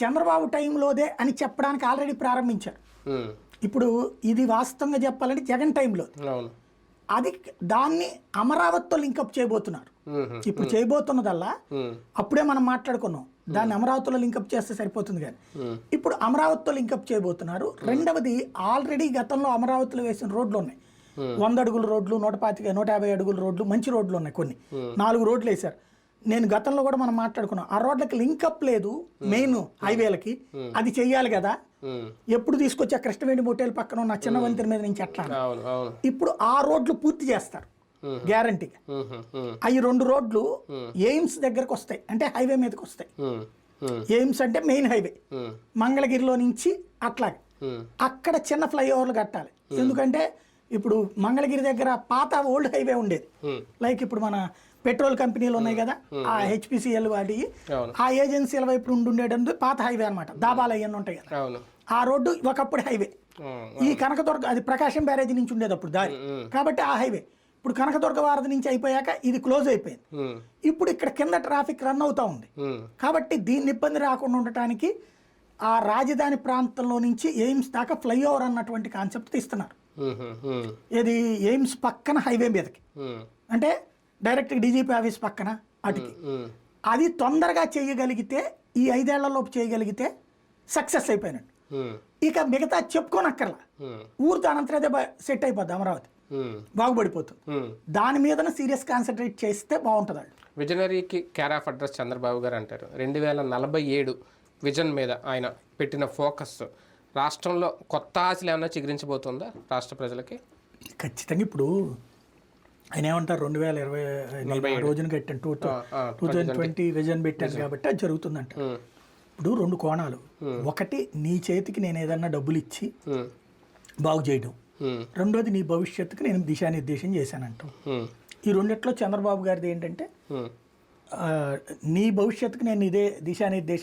చంద్రబాబు టైంలోదే అని చెప్పడానికి ఆల్రెడీ ప్రారంభించారు. ఇప్పుడు ఇది వాస్తవంగా చెప్పాలంటే జగన్ టైంలో. అది దాన్ని అమరావతితో లింకప్ చేయబోతున్నారు. ఇప్పుడు చేయబోతున్నదల్లా అప్పుడే మనం మాట్లాడుకున్నాం. దాన్ని అమరావతిలో లింకప్ చేస్తే సరిపోతుంది కానీ. ఇప్పుడు అమరావతితో లింకప్ చేయబోతున్నారు. రెండవది ఆల్రెడీ గతంలో అమరావతిలో వేసిన రోడ్లు ఉన్నాయి. వంద అడుగుల రోడ్లు నూట పాతిక నూట యాభై అడుగుల రోడ్లు మంచి రోడ్లు ఉన్నాయి కొన్ని. నాలుగు రోడ్లు వేశారు. నేను గతంలో కూడా మనం మాట్లాడుకున్నాం. ఆ రోడ్లకి లింకప్ లేదు మెయిన్ హైవేలకి అది చెయ్యాలి కదా. ఎప్పుడు తీసుకొచ్చి ఆ కృష్ణవేణి హోటల్ పక్కన ఉన్న చిన్న వంతెన మీద నుంచి ఎట్లా? ఇప్పుడు ఆ రోడ్లు పూర్తి చేస్తారు గ్యారంటీగా అవి రెండు రోడ్లు ఎయిమ్స్ దగ్గరకు వస్తాయి అంటే హైవే మీదకి వస్తాయి. ఎయిమ్స్ అంటే మెయిన్ హైవే మంగళగిరిలో నుంచి అట్లాగే. అక్కడ చిన్న ఫ్లైఓవర్లు కట్టాలి. ఎందుకంటే ఇప్పుడు మంగళగిరి దగ్గర పాత ఓల్డ్ హైవే ఉండేది. లైక్ ఇప్పుడు మన పెట్రోల్ కంపెనీలు ఉన్నాయి కదా ఆ హెచ్పిసిఎల్ వాటి ఆ ఏజెన్సీల వైపు నుండి ఉండేటందుకు పాత హైవే అన్నమాట దాబాలు అవన్నీ ఉంటాయి కదా. ఆ రోడ్డు ఒకప్పుడు హైవే. ఈ కనకదుర్గ అది ప్రకాశం బ్యారేజ్ నుంచి ఉండేది అప్పుడు దారి. కాబట్టి ఆ హైవే. ఇప్పుడు కనకదుర్గ వారధి నుంచి అయిపోయాక ఇది క్లోజ్ అయిపోయింది. ఇప్పుడు ఇక్కడ కింద ట్రాఫిక్ రన్ అవుతా ఉంది. కాబట్టి దీన్ని ఇబ్బంది రాకుండా ఉండటానికి ఆ రాజధాని ప్రాంతంలో నుంచి ఎయిమ్స్ దాకా ఫ్లైఓవర్ అన్నటువంటి కాన్సెప్ట్ తీస్తున్నారు. ఇది ఎయిమ్స్ పక్కన హైవే మీదకి. అంటే డైరెక్ట్ డీజీపీ ఆఫీస్ పక్కన అటుకి. అది తొందరగా చేయగలిగితే ఈ ఐదేళ్ళలోపు చేయగలిగితే సక్సెస్ అయిపోయినట్టు. ఇక మిగతా చెప్పుకోనక్కర్లా. ఊరు దానంతరే సెట్ అయిపోద్ది అమరావతి. బాగుపడిపోతుంది. దాని మీదన సీరియస్ కాన్సన్ట్రేట్ చేస్తే బాగుంటుంది విజనరీకి care of address Chandrababu garu అంటారు. రెండు వేల నలభై ఏడు విజన్ మీద ఆయన పెట్టిన ఫోకస్ రాష్ట్రంలో కొత్త ఆశలు ఏమైనా చిగురించబోతుందా రాష్ట్ర ప్రజలకి? ఖచ్చితంగా ఇప్పుడు ఆయన ఏమంటారు? రెండు వేల ఇరవై ఆ రోజున కట్టాను two two thousand twenty vision పెట్టాను కాబట్టి అది జరుగుతుందంట. ఇప్పుడు రెండు కోణాలు. ఒకటి నీ చేతికి నేను ఏదన్నా డబ్బులు ఇచ్చి బాగు చేయడం. రెండోది నీ భవిష్యత్తుకి నేను దిశానిర్దేశం చేశానంటాం. ఈ రెండిట్లో చంద్రబాబు గారిది ఏంటంటే నీ భవిష్యత్తుకి నేను ఇదే దిశానిర్దేశం